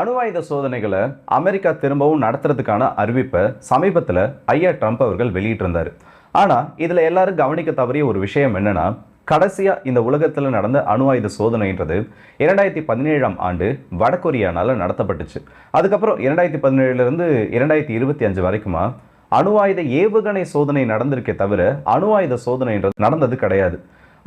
அணுவாயுத சோதனைகளை அமெரிக்கா திரும்பவும் நடத்துறதுக்கான அறிவிப்பை சமீபத்தில் ஐயா ட்ரம்ப் அவர்கள் வெளியிட்டிருந்தார். ஆனால் இதில் எல்லாரும் கவனிக்க தவறிய ஒரு விஷயம் என்னன்னா கடைசியாக இந்த உலகத்தில் நடந்த அணு ஆயுத சோதனைன்றது இரண்டாயிரத்தி பதினேழாம் ஆண்டு வடகொரியானால் நடத்தப்பட்டுச்சு. அதுக்கப்புறம் இரண்டாயிரத்தி பதினேழுலேருந்து இரண்டாயிரத்தி இருபத்தி அஞ்சு வரைக்குமா அணு ஆயுத ஏவுகணை சோதனை நடந்திருக்கே தவிர அணு ஆயுத சோதனைன்றது நடந்தது கிடையாது.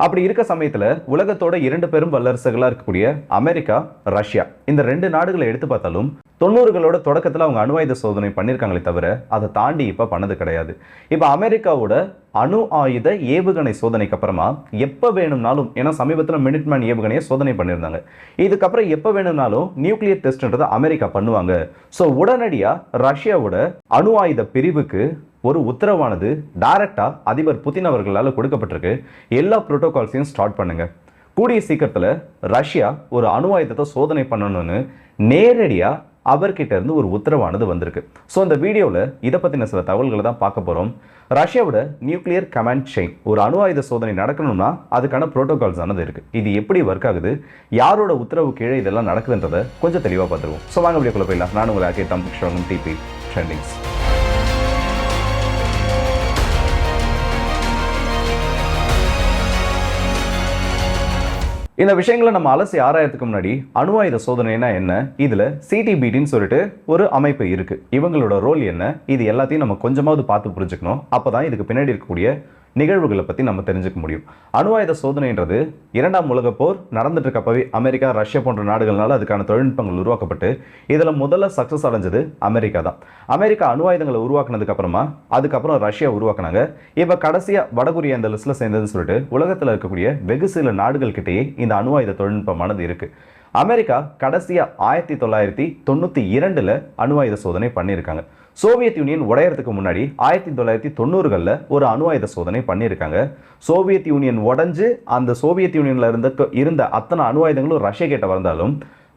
அப்படி இருக்க சமயத்தில் உலகத்தோட இரண்டு பெரும் வல்லரசுகளாக இருக்கக்கூடிய அமெரிக்கா ரஷ்யா. இந்த ரெண்டு நாடுகளை எடுத்து பார்த்தாலும் தொண்ணூறுகளோட தொடக்கத்தில் அவங்க அணு ஆயுத சோதனை பண்ணியிருக்காங்களே தவிர அதை தாண்டி இப்போ பண்ணது கிடையாது. இப்போ அமெரிக்காவோட அணு ஆயுத ஏவுகணை சோதனைக்கு அப்புறமா எப்போ வேணும்னாலும் ஏன்னா சமீபத்தில் மினிட்மேன் ஏவுகணையை சோதனை பண்ணியிருந்தாங்க. இதுக்கப்புறம் எப்போ வேணும்னாலும் நியூக்ளியர் டெஸ்ட்ன்றதை அமெரிக்கா பண்ணுவாங்க. ஸோ உடனடியாக ரஷ்யாவோட அணு ஆயுத பிரிவுக்கு ஒரு உத்தரவானது டைரக்டாக அதிபர் புதின் அவர்களால் கொடுக்கப்பட்டிருக்கு. எல்லா புரோட்டோகால்ஸையும் ஸ்டார்ட் பண்ணுங்க. கூடிய சீக்கிரத்தில் ரஷ்யா ஒரு அணு ஆயுதத்தை சோதனை பண்ணணும்னு நேரடியாக அவர்கிட்ட இருந்து ஒரு உத்தரவானது வந்திருக்கு. ஸோ இந்த வீடியோவில் இதை பற்றின சில தகவல்களை தான் பார்க்க போகிறோம் ரஷ்யாவோட நியூக்ளியர் கமாண்ட் செயின் ஒரு அணு ஆயுத சோதனை நடக்கணும்னா அதுக்கான ப்ரோட்டோகால்ஸ் ஆனது இருக்குது இது எப்படி ஒர்க் ஆகுது? யாரோட உத்தரவு கீழே இதெல்லாம் நடக்குதுன்றதை கொஞ்சம் தெளிவாக பார்த்துருவோம். ஸோ வாங்க வீடியோக்குள்ளே போயிடலாம். நான் உங்களை ஆக்கே தம் டிபி ட்ரெண்டிங்ஸ் இந்த விஷயங்களை நம்ம அலசி ஆராயத்துக்கு முன்னாடி அணு ஆயுத சோதனைனா என்ன? இதுல சிடிபிடின்னு சொல்லிட்டு ஒரு அமைப்பு இருக்கு. இவங்களோட ரோல் என்ன? இது எல்லாத்தையும் நம்ம கொஞ்சமாவது பார்த்து புரிஞ்சுக்கணும். அப்பதான் இதுக்கு பின்னாடி இருக்கக்கூடிய நிகழ்வுகளை பற்றி நம்ம தெரிஞ்சுக்க முடியும். அணு ஆயுத சோதனைன்றது இரண்டாம் உலக போர் நடந்துட்டு இருக்கப்பவே அமெரிக்கா ரஷ்யா போன்ற நாடுகள்னால அதுக்கான தொழில்நுட்பங்கள் உருவாக்கப்பட்டு இதில் முதல்ல சக்ஸஸ் அடைஞ்சது அமெரிக்கா தான். அமெரிக்கா அணு ஆயுதங்களை உருவாக்குனதுக்கு அப்புறமா அதுக்கப்புறம் ரஷ்யா உருவாக்குனாங்க. இப்போ கடைசியாக வடகொரியா இந்த லிஸ்ட்டில் சேர்ந்ததுன்னு சொல்லிட்டு உலகத்தில் இருக்கக்கூடிய வெகு சில நாடுகள் கிட்டேயே இந்த அணு ஆயுத தொழில்நுட்பமானது இருக்குது அமெரிக்கா கடைசியாக ஆயிரத்தி தொள்ளாயிரத்தி தொண்ணூற்றி இரண்டில் அணு ஆயுத சோதனை பண்ணியிருக்காங்க. சோவியத் யூனியன் உடையறதுக்கு முன்னாடி ஆயிரத்தி தொள்ளாயிரத்தி தொண்ணூறுகளில் ஒரு அணு ஆயுத சோதனை பண்ணியிருக்காங்க. சோவியத் யூனியன் உடஞ்சு அந்த சோவியத் யூனியனில் இருந்த இருந்த அத்தனை அணு ஆயுதங்களும் ரஷ்யா கிட்ட வந்தாலும்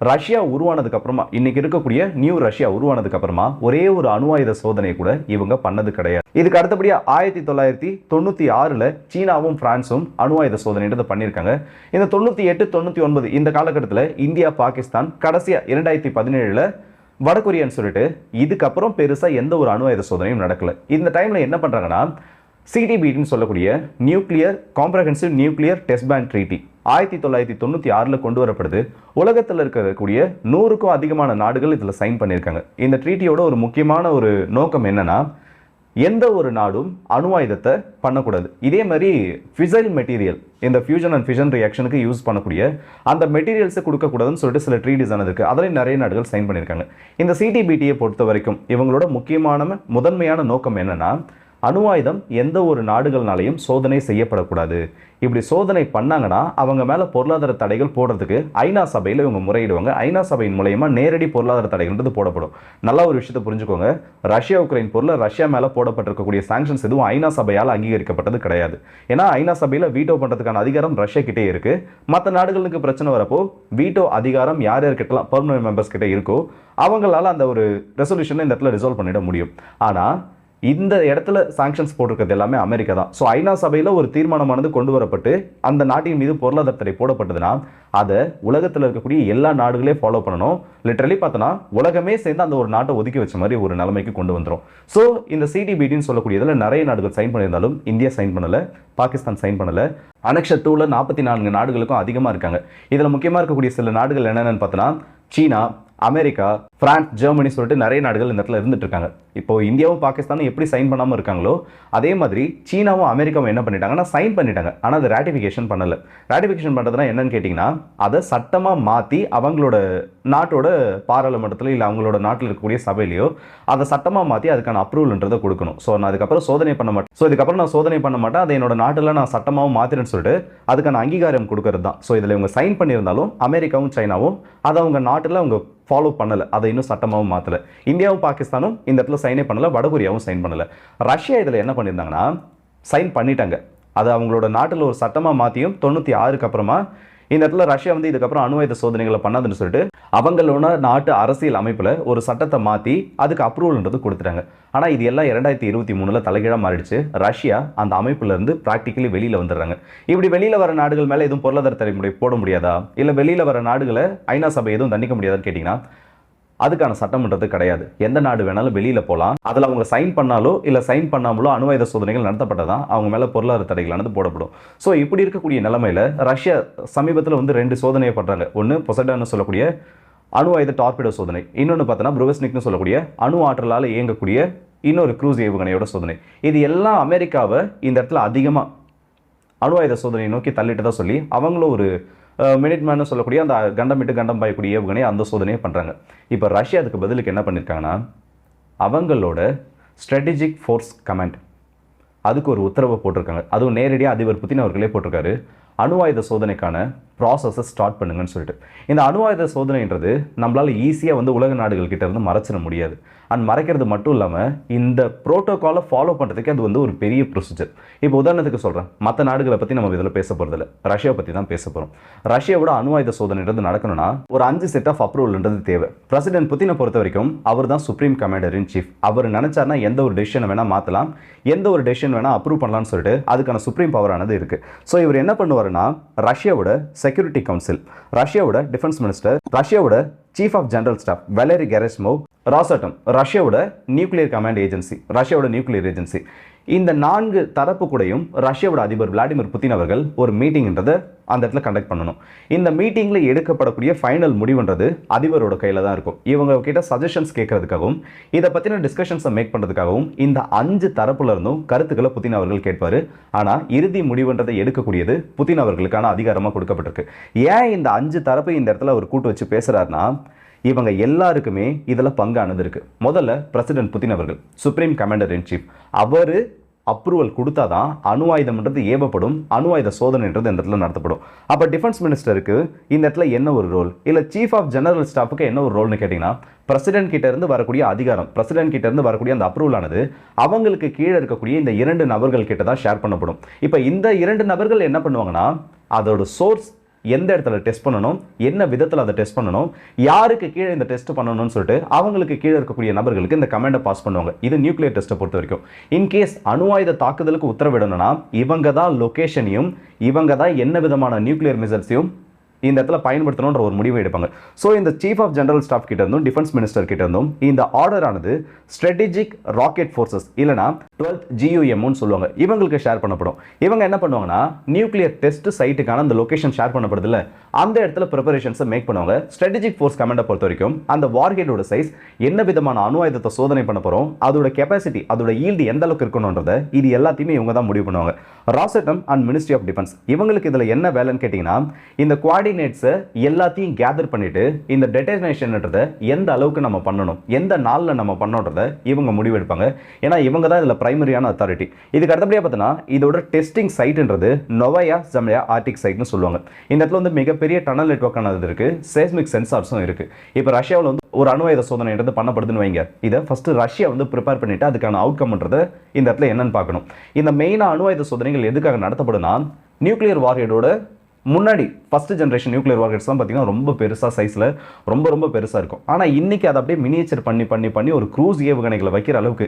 ரஷ்யா உருவானதுக்கு அப்புறமா இன்னைக்கு இருக்கக்கூடிய நியூ ரஷ்யா உருவானதுக்கு அப்புறமா ஒரே ஒரு அணு ஆயுத சோதனை கூட இவங்க பண்ணது கிடையாது. இதுக்கு அடுத்தபடியா ஆயிரத்தி தொள்ளாயிரத்தி தொண்ணூத்தி ஆறுல சீனாவும் பிரான்ஸும் அணு ஆயுத சோதனைன்றதை பண்ணியிருக்காங்க. இந்த தொண்ணூத்தி எட்டு தொண்ணூத்தி ஒன்பது இந்த காலகட்டத்தில் இந்தியா பாகிஸ்தான் கடைசியா இரண்டாயிரத்தி பதினேழுல வடகொரியான்னு சொல்லிட்டு இதுக்கப்புறம் பெருசாக எந்த ஒரு அணு ஆயுத சோதனையும் நடக்கலை. இந்த டைமில் என்ன பண்ணுறாங்கன்னா சிடிபிடின்னு சொல்லக்கூடிய nuclear comprehensive nuclear test ban treaty ஆயிரத்தி தொள்ளாயிரத்தி தொண்ணூற்றி ஆறில் கொண்டு வரப்படுது. உலகத்தில் இருக்கக்கூடிய நூறுக்கும் அதிகமான நாடுகள் இதில் சைன் பண்ணியிருக்காங்க. இந்த ட்ரீட்டியோட ஒரு முக்கியமான ஒரு நோக்கம் என்னென்னா எந்த ஒரு நாடும் அணு ஆயுதத்தை பண்ணக்கூடாது. இதே மாதிரி ஃபிசைல் மெட்டீரியல் இந்த ஃபியூஷன் அண்ட் ஃபிஷன் ரியாக்ஷனுக்கு யூஸ் பண்ணக்கூடிய அந்த மெட்டீரியல்ஸை கொடுக்கக்கூடாதுன்னு சொல்லிட்டு சில ட்ரீடிஸ் ஆனது இருக்குது அதில் நிறைய நாடுகள் சைன் பண்ணியிருக்காங்க. இந்த சிடிபிடியை பொறுத்த வரைக்கும் இவங்களோட முக்கியமான முதன்மையான நோக்கம் என்னென்னா அணு ஆயுதம் எந்த ஒரு நாடுகள்னாலையும் சோதனை செய்யப்படக்கூடாது. இப்படி சோதனை பண்ணாங்கன்னா அவங்க மேலே பொருளாதார தடைகள் போடுறதுக்கு ஐநா சபையில் இவங்க முறையிடுவாங்க. ஐநா சபையின் மூலயமா நேரடி பொருளாதார தடைகள்ன்றது போடப்படும். நல்ல ஒரு விஷயத்தை புரிஞ்சுக்கோங்க. ரஷ்யா உக்ரைன் பொருளை ரஷ்யா மேலே போடப்பட்டிருக்கக்கூடிய சாங்ஷன்ஸ் எதுவும் ஐநா சபையால் அங்கீகரிக்கப்பட்டது கிடையாது. ஏன்னா ஐநா சபையில் வீட்டோ பண்ணுறதுக்கான அதிகாரம் ரஷ்யா கிட்டே இருக்கு. மற்ற நாடுகளுக்கு பிரச்சனை வரப்போ வீட்டோ அதிகாரம் யார் யார்கிட்டலாம் பர்மனன்ட் மெம்பர்ஸ் கிட்டே இருக்கோ அவங்களால அந்த ஒரு ரெசல்யூஷனை இந்த இடத்துல ரிசால்வ் பண்ணிட முடியும். ஆனால் இந்த இடத்துல சாங்ஷன்ஸ் போட்டிருக்கிறது எல்லாமே அமெரிக்கா தான். ஸோ ஐநா சபையில் ஒரு தீர்மானமானது கொண்டு வரப்பட்டு அந்த நாட்டின் மீது பொருளாதார தடை போடப்பட்டதுன்னா அதை உலகத்தில் இருக்கக்கூடிய எல்லா நாடுகளே ஃபாலோ பண்ணணும். லிட்டரலி பார்த்தோன்னா உலகமே சேர்ந்து அந்த ஒரு நாட்டை ஒதுக்கி வச்ச மாதிரி ஒரு நிலைமைக்கு கொண்டு வந்துடும் ஸோ இந்த சிடிபிடின்னு சொல்லக்கூடியதில் நிறைய நாடுகள் சைன் பண்ணியிருந்தாலும் இந்தியா சைன் பண்ணலை பாகிஸ்தான் சைன் பண்ணலை. அனக்ஷ டூவில் நாற்பத்தி நான்கு நாடுகளுக்கும் அதிகமாக இருக்காங்க. இதில் முக்கியமாக இருக்கக்கூடிய சில நாடுகள் என்னென்னு பார்த்தோன்னா சீனா அமெரிக்கா பிரான்ஸ் ஜெர்மனி சொல்லிட்டு நிறைய நாடுகள் இந்த இடத்துல இருந்துட்டு இருக்காங்க. இப்போ இந்தியாவும் பாகிஸ்தானும் எப்படி சைன் பண்ணாமல் இருக்காங்களோ அதே மாதிரி சீனாவும் அமெரிக்காவும் என்ன பண்ணிட்டாங்கன்னா சைன் பண்ணிட்டாங்க. ஆனால் அது ரேட்டிஃபிகேஷன் பண்ணல. ரேட்டிஃபிகேஷன் பண்ணுறதுனா என்னன்னு கேட்டிங்கன்னா அதை சட்டமாக மாற்றி அவங்களோட நாட்டோட பாராளுமன்றத்தில் இல்லை அவங்களோட நாட்டில் இருக்கக்கூடிய சபையிலையோ அதை சட்டமாக மாற்றி அதுக்கான அப்ரூவல்ன்றதை கொடுக்கணும். ஸோ நான் அதுக்கப்புறம் சோதனை பண்ண மாட்டேன். ஸோ இதுக்கப்புறம் நான் சோதனை பண்ண மாட்டேன். அதை என்னோட நாட்டில் நான் சட்டமாகவும் மாற்றினேன்னு சொல்லிட்டு அதுக்கான அங்கீகாரம் கொடுக்கறது தான். ஸோ இதில் இவங்க சைன் பண்ணியிருந்தாலும் அமெரிக்காவும் சைனாவும் அதை அவங்க நாட்டில் அவங்க ஃபாலோ பண்ணலை. அதை இன்னும் சட்டமாகவும் மாற்றலை இந்தியாவும் பாகிஸ்தானும் இந்த இடத்துல சைனே பண்ணலை வடகொரியாவும் சைன் பண்ணலை. ரஷ்யா இதில் என்ன பண்ணியிருந்தாங்கன்னா சைன் பண்ணிட்டாங்க. அது அவங்களோட நாட்டில் ஒரு சட்டமாக மாற்றியும் தொண்ணூற்றி ஆறுக்கு அப்புறமா இந்த இடத்துல ரஷ்யா வந்து இதுக்கப்புறம் அணு ஆயுத சோதனைகளை பண்ணாதுன்னு சொல்லிட்டு அவங்களோட நாட்டு அரசியல் அமைப்பில் ஒரு சட்டத்தை மாற்றி அதுக்கு அப்ரூவல்ன்றது கொடுத்துட்டாங்க. ஆனால் இது எல்லாம் இரண்டாயிரத்தி இருபத்தி மூணில் தலைகீழாக மாறிடுச்சு. ரஷ்யா அந்த அமைப்புலேருந்து ப்ராக்டிக்கலி வெளியில் வந்துடுறாங்க. இப்படி வெளியில் வர நாடுகள் மேலே எதுவும் பொருளாதார தடை முறை போட முடியாதா? இல்லை வெளியில் வர நாடுகளை ஐநா சபை எதுவும் தண்டிக்க முடியாதான்னு கேட்டிங்கன்னா அதுக்கான சட்டம்ன்றது கிடையாது. எந்த நாடு வேணாலும் வெளியில போகலாம் அதில் அவங்க சைன் பண்ணாலோ இல்லை சைன் பண்ணாமலோ அணுவாயுத சோதனைகள் நடத்தப்பட்டதான் அவங்க மேல பொருளாதார தடைகளானது போடப்படும். ஸோ இப்படி இருக்கக்கூடிய நிலைமையில ரஷ்யா சமீபத்தில் வந்து ரெண்டு சோதனையை பண்றாங்க. ஒன்று பொசடான்னு சொல்லக்கூடிய அணு ஆயுத டார்பிடோ சோதனை. இன்னொன்று பார்த்தோன்னா புரோவஸ்னிக்னு சொல்லக்கூடிய அணு ஆற்றலால் இயங்கக்கூடிய இன்னொரு க்ரூஸ் ஏவுகணையோட சோதனை. இது எல்லாம் அமெரிக்காவை இந்த இடத்துல அதிகமாக அணு ஆயுத சோதனையை நோக்கி தள்ளிட்டு தான் சொல்லி அவங்களும் ஒரு மினிட் மேனு சொல்லக்கூடிய அந்த கண்டம் விட்டு கண்டம் பாயக்கூடிய ஏவுகணை அந்த சோதனையை பண்ணுறாங்க இப்போ ரஷ்யா அதுக்கு பதிலுக்கு என்ன பண்ணியிருக்காங்கன்னா அவங்களோட ஸ்ட்ராட்டஜிக் ஃபோர்ஸ் கமாண்ட் அதுக்கு ஒரு உத்தரவை போட்டிருக்காங்க. அதுவும் நேரடியாக அதிபர் புத்தின் அவர்களே போட்டிருக்காரு. அணு ஆயுத சோதனைக்கான ப்ராசஸை ஸ்டார்ட் பண்ணுங்கன்னு சொல்லிட்டு. இந்த அணு ஆயுத சோதனைன்றது நம்மளால் ஈஸியாக வந்து உலக நாடுகள்கிட்ட இருந்து மறைச்சிட முடியாது. அண்ட் மறைக்கிறது மட்டும் இல்லாமல் இந்த ப்ரோட்டோக்காலை ஃபாலோ பண்ணுறதுக்கு அது வந்து ஒரு பெரிய ப்ரொசீஜர் இப்போ உதாரணத்துக்கு சொல்கிறேன் மற்ற நாடுகளை பற்றி நம்ம இதில் பேச போகிறதில்ல ரஷ்யா பற்றி தான் பேச போகிறோம் ரஷ்யாவோட அணு ஆயுத சோதனைன்றது நடக்கணும்னா ஒரு அஞ்சு செட் ஆஃப் அப்ரூவல்ன்றது தேவை. பிரசிடென்ட் புத்தினை பொறுத்த வரைக்கும் அவர் தான் சுப்ரீம் கமாண்டர் இன் சீஃப் அவர் நினச்சார்னா எந்த ஒரு டெசிஷனை வேணால் மாற்றலாம் எந்த ஒரு டெசிஷன் வேணால் அப்ரூவ் பண்ணலாம்னு சொல்லிட்டு அதுக்கான சுப்ரீம் பவரானது இருக்குது ஸோ இவர் என்ன பண்ணுவாருன்னா ரஷ்யாவோட செக்யூரிட்டி கவுன்சில். ரஷ்யாவோட டிஃபென்ஸ் மினிஸ்டர் ரஷ்யாவோட chief of general staff Valery Gerasimov Rosatom ரஷ்யாவோட நியூக்ளியர் கமாண்ட் ஏஜென்சி ரஷ்யாவோட நியூக்ளியர் ஏஜென்சி இந்த நான்கு தரப்பு கூடையும் ரஷ்யாவோட அதிபர் விளாடிமிர் புதின் அவர்கள் ஒரு மீட்டிங்ன்றதை அந்த இடத்துல கண்டக்ட் பண்ணணும். இந்த மீட்டிங்கில் எடுக்கப்படக்கூடிய ஃபைனல் முடிவுன்றது அதிபரோட கையில் தான் இருக்கும். இவங்க கிட்ட சஜஷன்ஸ் கேட்கறதுக்காகவும் இதை பற்றின டிஸ்கஷன்ஸை மேக் பண்ணுறதுக்காகவும் இந்த அஞ்சு தரப்புல இருந்தும் கருத்துக்களை புதின் அவர்கள் கேட்பார். ஆனால் இறுதி முடிவுன்றதை எடுக்கக்கூடியது புதின் அவர்களுக்கான அதிகாரமாக கொடுக்கப்பட்டிருக்கு. ஏன் இந்த அஞ்சு தரப்பு இந்த இடத்துல அவர் கூட்டு வச்சு பேசுகிறாருன்னா இவங்க எல்லாருக்குமே இதில் பங்கானது இருக்குது முதல்ல பிரசிடென்ட் புதின் அவர்கள் சுப்ரீம் கமாண்டர் இன் சீஃப் அவர் அப்ரூவல் கொடுத்தா தான் அணு ஆயுதம்ன்றது ஏவப்படும் அணு ஆயுத சோதனைன்றது இந்த இடத்துல நடத்தப்படும். அப்போ டிஃபென்ஸ் மினிஸ்டருக்கு இந்த இடத்துல என்ன ஒரு ரோல் இல்லை சீஃப் ஆஃப் ஜெனரல் ஸ்டாஃபுக்கு என்ன ஒரு ரோல்னு கேட்டிங்கன்னா பிரசிடென்ட் கிட்டேருந்து வரக்கூடிய அதிகாரம் பிரசிடென்ட் கிட்டேருந்து வரக்கூடிய அந்த அப்ரூவல் ஆனது அவங்களுக்கு கீழே இருக்கக்கூடிய இந்த இரண்டு நபர்கள் கிட்ட தான் ஷேர் பண்ணப்படும். இப்போ இந்த இரண்டு நபர்கள் என்ன பண்ணுவாங்கன்னா அதோட சோர்ஸ் எந்த இடத்துல டெஸ்ட் பண்ணணும் என்ன விதத்தில் அதை டெஸ்ட் பண்ணணும் யாருக்கு கீழே இந்த டெஸ்ட் பண்ணணும்னு சொல்லிட்டு அவங்களுக்கு கீழே இருக்கக்கூடிய நபர்களுக்கு இந்த கமெண்டை பாஸ் பண்ணுவாங்க. இது நியூக்ளியர் டெஸ்ட்டை பொறுத்த வரைக்கும். இன்கேஸ் அணுவாயுத தாக்குதலுக்கு உத்தரவிடணும்னா இவங்க தான் லொக்கேஷனையும் இவங்க தான் என்ன விதமான நியூக்ளியர் மிசல்ஸையும் இந்த இடத்துல பயன்படுத்தணுன்ற ஒரு முடிவை எடுப்பாங்க. ஸோ இந்த சீஃப் ஆஃப் ஜெனரல் ஸ்டாஃப் கிட்ட இருந்தும் டிஃபென்ஸ் மினிஸ்டர் கிட்ட இருந்தும் இந்த ஆர்டர் ஆனது ஸ்ட்ராட்டஜிக் ராக்கெட் ஃபோர்ஸஸ் இல்லைனா டுவெல்த் ஜியூஎம்னு சொல்லுவாங்க. இவங்களுக்கு ஷேர் பண்ணப்படும். இவங்க என்ன பண்ணுவாங்கன்னா நியூக்ளியர் டெஸ்ட் சைட்டுக்கான அந்த லொகேஷன் ஷேர் பண்ணப்படுது இல்லை அந்த இடத்துல ப்ரிப்பரேஷன்ஸை மேக் பண்ணுவாங்க. ஸ்ட்ராட்டஜிக் ஃபோர்ஸ் கமாண்டை பொறுத்த வரைக்கும் அந்த வார்ஹெட்டோட சைஸ் என்ன விதமான அணு ஆயுதத்தை சோதனை பண்ண போகிறோம் அதோட கெப்பாசிட்டி அதோட ஈல்டு எந்த அளவுக்கு இருக்கணுன்றதை இது எல்லாத்தையுமே இவங்க தான் முடிவு பண்ணுவாங்க. ராசட்டம் அண்ட் மினிஸ்ட்ரி ஆஃப் டிஃபென்ஸ் இவங்களுக்கு இதில் என்ன வேலைன்னு கேட்டிங்கன்னா இந்த குவாடினேட்ஸை எல்லாத்தையும் கேதர் பண்ணிட்டு இந்த டெட்டர்னேஷன்ன்றதை எந்த அளவுக்கு நம்ம பண்ணணும் எந்த நாளில் நம்ம பண்ணோன்றத இவங்க முடிவெடுப்பாங்க. ஏன்னா இவங்க தான் இதில் பிரைமரியான அத்தாரிட்டி இதுக்கு அடுத்தபடியாக பார்த்தோன்னா இதோட டெஸ்டிங் சைட்டுன்றது நொவையா ஜம்யா ஆர்டிக் சைட்னு சொல்லுவாங்க. இந்த இடத்துல வந்து மிகப்பெரிய டனல் நெட்ஒர்க்கானது இருக்கு சேஸ்மிக் சென்சார்ஸும் இருக்குது இப்போ ரஷ்யாவில் வந்து ஒரு அணு ஆயுத சோதனைன்றது பண்ணப்படுதுன்னு வைங்க. இதை ஃபஸ்ட்டு ரஷ்யா வந்து ப்ரிப்பேர் பண்ணிட்டு அதுக்கான அவுட்கம்ன்றதை இந்த இடத்துல என்னன்னு பார்க்கணும். இந்த மெயினாக அணு ஆயுத சோதனைகள் எதுக்காக நடத்தப்படும்னா நியூக்ளியர் வார்ஹெடோட முன்னாடி ஃபஸ்ட் ஜென்ரேஷன் நியூக்ளியர் வார்கெட்ஸ் தான் பார்த்தீங்கன்னா ரொம்ப பெருசாக சைஸில் ரொம்ப ரொம்ப பெருசாக இருக்கும். ஆனால் இன்னைக்கு அதை அப்படியே மினியேச்சர் பண்ணி பண்ணி பண்ணி ஒரு க்ரூஸ் ஏவுகணைகளை வைக்கிற அளவுக்கு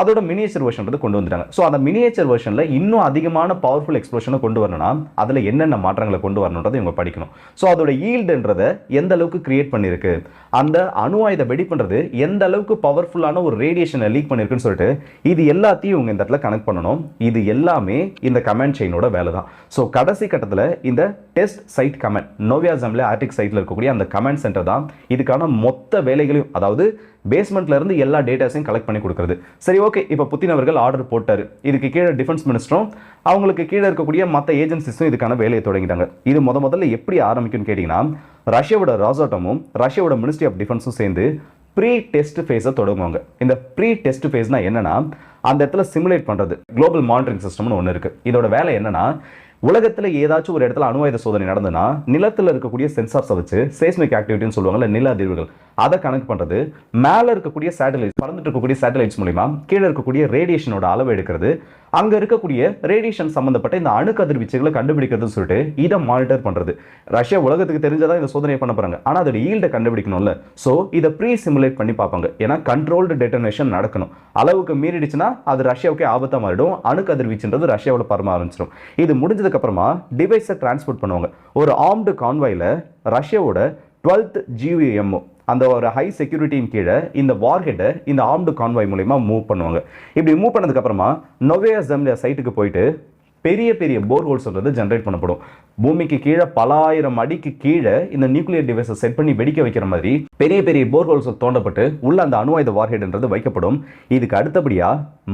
அதோட மினியேச்சர் வெர்ஷன் கொண்டு வந்துட்டாங்க. ஸோ அந்த மினியேச்சர் வெர்ஷனில் இன்னும் அதிகமான பவர்ஃபுல் எக்ஸ்ப்ளோஷனை கொண்டு வரணும்னா அதில் என்னென்ன மாற்றங்களை கொண்டு வரணுன்றதை இவங்க படிக்கணும். ஸோ அதோட ஈல்டுன்றதை எந்த அளவுக்கு கிரியேட் பண்ணியிருக்கு அந்த அணு ஆயுத வெடிப்புன்றது எந்த அளவுக்கு பவர்ஃபுல்லான ஒரு ரேடியேஷனை லீக் பண்ணியிருக்குன்னு சொல்லிட்டு இது எல்லாத்தையும் இவங்க இந்த இடத்துல கனெக்ட் பண்ணணும். இது எல்லாமே இந்த கமெண்ட் செயினோட வேலை தான். ஸோ கடைசி கட்டத்தில் இந்த டெஸ்ட் சைட் கமெண்ட் நோவியாசம்ல ஆர்டிக் சைட்டில் இருக்கக்கூடிய அந்த கமெண்ட் சென்டர் தான் இதுக்கான மொத்த வேலைகளையும் அதாவது பேஸ்மெண்ட்ல இருந்து எல்லா டேட்டாஸையும் கலெக்ட் பண்ணி கொடுக்குறது. சரி ஓகே இப்போ புத்தின் அவர்கள் ஆர்டர் போட்டார். இதுக்கு கீழே டிஃபென்ஸ் மினிஸ்டரும் அவங்களுக்கு கீழே இருக்கக்கூடிய மற்ற ஏஜென்சிஸும் இதுக்கான வேலையை தொடங்கிட்டாங்க. இது முத முதல்ல எப்படி ஆரம்பிக்கும்னு கேட்டிங்கன்னா ரஷ்யாவோட ராசாட்டமும் ரஷ்யாவோட மினிஸ்ட்ரி ஆஃப் டிஃபென்ஸும் சேர்ந்து ப்ரீ டெஸ்ட் ஃபேஸை தொடங்குவாங்க. இந்த ப்ரீ டெஸ்ட் ஃபேஸ்னா என்னன்னா அந்த இடத்துல சிமுலேட் பண்ணுறது குளோபல் மானிட்டரிங் சிஸ்டம்னு ஒன்று இருக்குது இதோட வேலை என்னன்னா உலகத்தில் ஏதாச்சும் ஒரு இடத்துல அணுவாயுத சோதனை நடந்ததுன்னா நிலத்தில் இருக்கக்கூடிய சென்சார்ஸை வச்சு சேஸ்மிக் ஆக்டிவிட்டின்னு சொல்லுவாங்கல்ல நில அதிர்வுகள் அதை கணக்கு பண்ணுறது மேலே இருக்கக்கூடிய சேட்டலைட்ஸ் பறந்துட்டு இருக்கக்கூடிய சேட்டலைட்ஸ் மூலிமா கீழே இருக்கக்கூடிய ரேடியேஷனோட அளவு எடுக்கிறது அங்கே இருக்கக்கூடிய ரேடியேஷன் சம்மந்தப்பட்ட இந்த அணு கதிர்வீச்சுகளை கண்டுபிடிக்கிறதுன்னு சொல்லிட்டு இதை மானிட்டர் பண்ணுறது ரஷ்யா உலகத்துக்கு தெரிஞ்சதான் இந்த சோதனை பண்ண போகிறாங்க ஆனால் அதோட ஈல்டை கண்டுபிடிக்கணும்ல. ஸோ இதை ப்ரீ சிமுலேட் பண்ணி பார்ப்பாங்க. ஏன்னா கண்ட்ரோல்டு டெட்டனேஷன் நடக்கணும். அளவுக்கு மீறிடுச்சுன்னா அது ரஷ்யாவுக்கே ஆபத்தாக மாறிடும். அணு கதிர்வீச்சுன்றது ரஷ்யாவோட பரம ஆரம்பிச்சிடும் இது முடிஞ்சதுக்கப்புறமா டிவைஸை டிரான்ஸ்போர்ட் பண்ணுவாங்க. ஒரு ஆர்ம்டு கான்வாயில் ரஷ்யாவோட டுவெல்த் ஜிவிஎம்ஓ அந்த ஒரு ஹை செக்யூரிட்டியின் கீழே இந்த வார்ஹெட்டை இந்த ஆர்ம்டு கான்வாய் மூலிமா மூவ் பண்ணுவாங்க. இப்படி மூவ் பண்ணதுக்கப்புறமா நொவே நொவேயா ஜம்லியா சைட்டுக்கு போயிட்டு பெரிய பெரிய போர்ஹோல்ஸ் வந்து ஜென்ரேட் பண்ணப்படும். பூமிக்கு கீழே பல ஆயிரம் அடிக்கு கீழே இந்த நியூக்ளியர் டிவைஸை செட் பண்ணி வெடிக்க வைக்கிற மாதிரி பெரிய பெரிய போர்ஹோல்ஸ் தோண்டப்பட்டு உள்ள அந்த அணுவாயுத வார்ஹெட்ன்றது வைக்கப்படும். இதுக்கு அடுத்தபடியா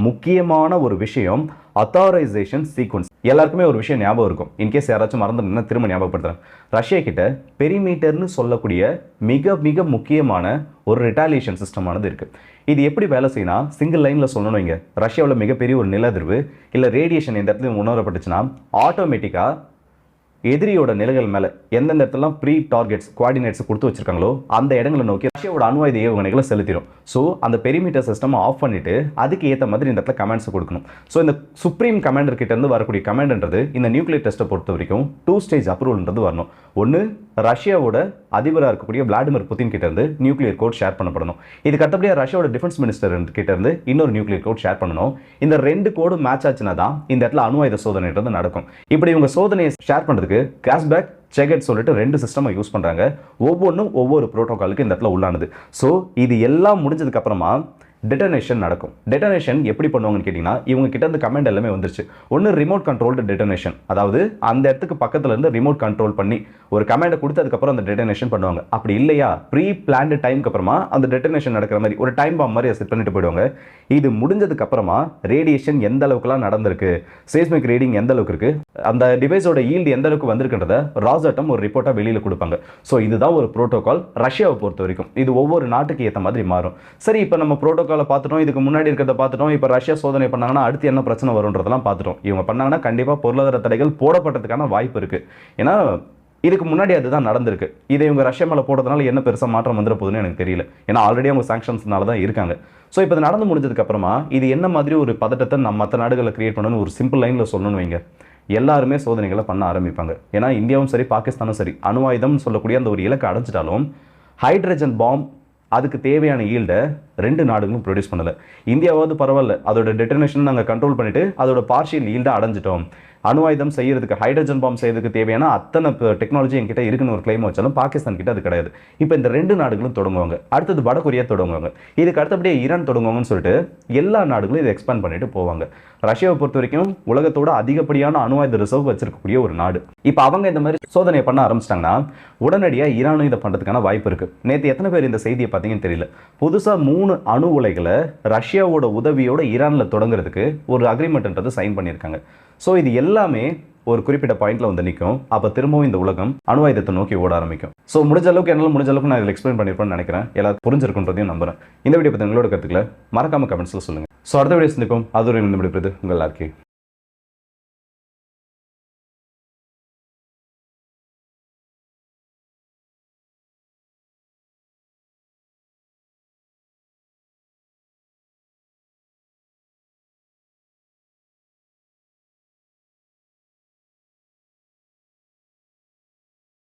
முக்கியமான ஒரு விஷயம் அத்தாரைசேஷன் சீக்வன்ஸ் எல்லாருக்குமே ஒரு விஷயம் ஞாபகம் இருக்கும். இன்கேஸ் யாராச்சும் மறந்துருந்தா திரும்ப ஞாபகப்படுத்துறேன். ரஷ்யா கிட்ட பெரிமீட்டர்னு சொல்லக்கூடிய மிக மிக முக்கியமான ஒரு ரிட்டாலியேஷன் சிஸ்டமானது இருக்குது இது எப்படி வேலை செய்யணும் சிங்கிள் லைனில் சொல்லணும் இங்கே ரஷ்யாவில் மிகப்பெரிய ஒரு நிலதிர்வு இல்லை ரேடியேஷன் இந்த இடத்துல உணரப்பட்டுச்சுன்னா ஆட்டோமேட்டிக்காக எதிரியோட நிலைகள் மேலே எந்தெந்த இடத்துலாம் ப்ரீ டார்கெட்ஸ் குவாடினேட்ஸ் கொடுத்து வச்சிருக்காங்களோ அந்த இடங்களை நோக்கி ரஷ்யாவோட அணுவாயுத ஏவுகணைகளை செலுத்திடும். ஸோ அந்த பெரிமீட்டர் சிஸ்டம் ஆஃப் பண்ணிட்டு அதுக்கு ஏற்ற மாதிரி இந்த இடத்துல கமெண்ட்ஸ் கொடுக்கணும். ஸோ இந்த சுப்ரீம் கமாண்டர் கிட்டேருந்து வரக்கூடிய கமாண்ட்ன்றது இந்த நியூக்ளியர் டெஸ்ட்டை பொறுத்த வரைக்கும் டூ ஸ்டேஜ் அப்ரூவல்ன்றது வரணும். ஒன்று ரஷ்யாவோட அதிபராக இருக்கக்கூடிய விளாடிமிர் புதின் கிட்ட இருந்து நியூக்ளியர் கோட் ஷேர் பண்ணப்படணும். இதுக்கு அடுத்தபடியாக ரஷ்யாவோட டிஃபென்ஸ் மினிஸ்டர் கிட்ட இருந்து இன்னொரு நியூக்ளியர் கோட் ஷேர் பண்ணணும். இந்த ரெண்டு கோடு மேட்ச் ஆச்சுன்னா தான் இந்த இடத்துல அணு ஆயுத சோதனைன்றது நடக்கும். இப்படி இவங்க சோதனையை ஷேர் பண்ணுறதுக்கு கேஷ்பேக் செகட் சொல்லிட்டு ரெண்டு சிஸ்டமை யூஸ் பண்ணுறாங்க ஒவ்வொன்றும் ஒவ்வொரு ப்ரோட்டோக்காலுக்கு இந்த இடத்துல உள்ளானது. ஸோ இது எல்லாம் முடிஞ்சதுக்கப்புறமா டெட்டனேஷன் நடக்கும். டெட்டனேஷன் எப்படி பண்ணுவாங்கன்னு கேட்டிங்கன்னா இவங்க கிட்ட இருந்து கமெண்ட் எல்லாமே வந்துருச்சு. ஒன்று ரிமோட் கண்ட்ரோல்டு டெட்டனேஷன் அதாவது அந்த இடத்துக்கு பக்கத்துல இருந்து ரிமோட் கண்ட்ரோல் பண்ணி ஒரு கமெண்டை கொடுத்ததுக்கப்புறம் அந்த டெட்டனேஷன் பண்ணுவாங்க. அப்படி இல்லையா? ப்ரீ பிளான்டு டைம்க்கு அப்புறமா அந்த டெட்டனேஷன் நடக்கிற மாதிரி ஒரு டைம் பாம் மாதிரி செட் பண்ணிட்டு போயிடுவாங்க. இது முடிஞ்சதுக்கு அப்புறமா ரேடியேஷன் எந்த அளவுக்குலாம் நடந்திருக்கு? சேஸ்மிக் ரீடிங் எந்த அளவுக்கு இருக்கு? அந்த டிவைஸோட ஈல்டு எந்த அளவுக்கு வந்திருக்குன்றத ராசட்டம் ஒரு ரிப்போர்ட்டாக வெளியில் கொடுப்பாங்க. ஸோ இதுதான் ஒரு ப்ரோட்டோகால் ரஷ்யாவை பொறுத்த வரைக்கும். இது ஒவ்வொரு நாட்டுக்கு ஏற்ற மாதிரி மாறும். சரி இப்போ நம்ம ப்ரோட்டோகாலை பார்த்துட்டோம் இதுக்கு முன்னாடி இருக்கிறத பார்த்துட்டோம் இப்போ ரஷ்யா சோதனை பண்ணாங்கன்னா அடுத்து என்ன பிரச்சனை வரும்ன்றதெல்லாம் பார்த்துட்டோம். இவங்க பண்ணாங்கன்னா கண்டிப்பாக பொருளாதார தடைகள் போடப்பட்டதுக்கான வாய்ப்பு இருக்கு. ஏன்னா இதுக்கு முன்னாடி அதுதான் நடந்திருக்கு. இதை இவங்க ரஷ்யா மேலே போடுறதுனால என்ன பெருசாக மாற்றம் வந்துட போகுதுன்னு எனக்கு தெரியல. ஏன்னா ஆல்ரெடி அவங்க சாங்ஷன்ஸ்னால தான் இருக்காங்க. ஸோ இப்போ இது நடந்து முடிஞ்சதுக்கு அப்புறமா இது என்ன மாதிரி ஒரு பதட்டத்தை நம்ம மற்ற நாடுகளை கிரியேட் பண்ணணும்னு ஒரு சிம்பிள் லைனில் சொல்லணும்னு வைங்க. எல்லாருமே சோதனைகளை பண்ண ஆரம்பிப்பாங்க. ஏன்னா இந்தியாவும் சரி பாகிஸ்தானும் சரி அணு ஆயுதம் சொல்லக்கூடிய அந்த ஒரு இலக்கை அடைஞ்சிட்டாலும் ஹைட்ரஜன் பாம்பு அதுக்கு தேவையான ஈல்டை ரெண்டு நாடுகளும் ப்ரொடியூஸ் பண்ணலை. இந்தியாவாவது பரவாயில்ல. அதோட டெட்டனேஷன் நாங்கள் கண்ட்ரோல் பண்ணிவிட்டு அதோட பார்ஷியல் ஈல்டை அடைஞ்சிட்டோம். அணு ஆயுதம் செய்யறதுக்கு ஹைட்ரஜன் பாம்பு செய்யறதுக்கு தேவையான அத்தனை டெக்னாலஜி என்கிட்ட இருக்குன்னு ஒரு கிளைம் வச்சாலும் பாகிஸ்தான் கிட்ட அது கிடையாது. இப்போ இந்த ரெண்டு நாடுகளும் தொடங்குவாங்க. அடுத்தது வட கொரியா தொடங்குவாங்க. இதுக்கு அடுத்தபடியே ஈரான் தொடங்குவாங்கன்னு சொல்லிட்டு எல்லா நாடுகளும் இதை எக்ஸ்பேண்ட் பண்ணிட்டு போவாங்க. ரஷ்யாவை பொறுத்த வரைக்கும் உலகத்தோட அதிகப்படியான அணு ஆயுத ரிசர்வ் வச்சிருக்கக்கூடிய ஒரு நாடு. இப்போ அவங்க இந்த மாதிரி சோதனை பண்ண ஆரம்பிச்சிட்டாங்கன்னா உடனடியாக ஈரானும் இதை பண்ணுறதுக்கான வாய்ப்பு இருக்குது நேற்று எத்தனை பேர் இந்த செய்தியை பார்த்தீங்கன்னு தெரியல. புதுசாக மூணு அணு உலைகளை ரஷ்யாவோட உதவியோட ஈரானில் தொடங்குறதுக்கு ஒரு அக்ரிமெண்ட்ன்றது சைன் பண்ணியிருக்காங்க. ஸோ இது எல்லாமே ஒரு குறிப்பிட்ட பாயிண்ட்ல வந்து நிற்கும் அப்போ திரும்பவும் இந்த உலகம் அணு ஆயுதத்தை நோக்கி ஓட ஆரம்பிக்கும். ஸோ முடிஞ்ச அளவுக்கு என்னால் முடிஞ்ச அளவுக்கு நான் இதில் எக்ஸ்பிளைன் பண்ணியிருப்பேன்னு நினைக்கிறேன். எல்லாரும் புரிஞ்சிருக்குன்றதையும் நம்புறேன். இந்த வீடியோ பற்றி உங்களோட கருத்துக்களை மறக்காம கமெண்ட்ஸில் சொல்லுங்க. ஸோ அடுத்த வீடியோ சந்திப்போம். அது ஒரு இந்த உங்கள் எல்லாருக்கே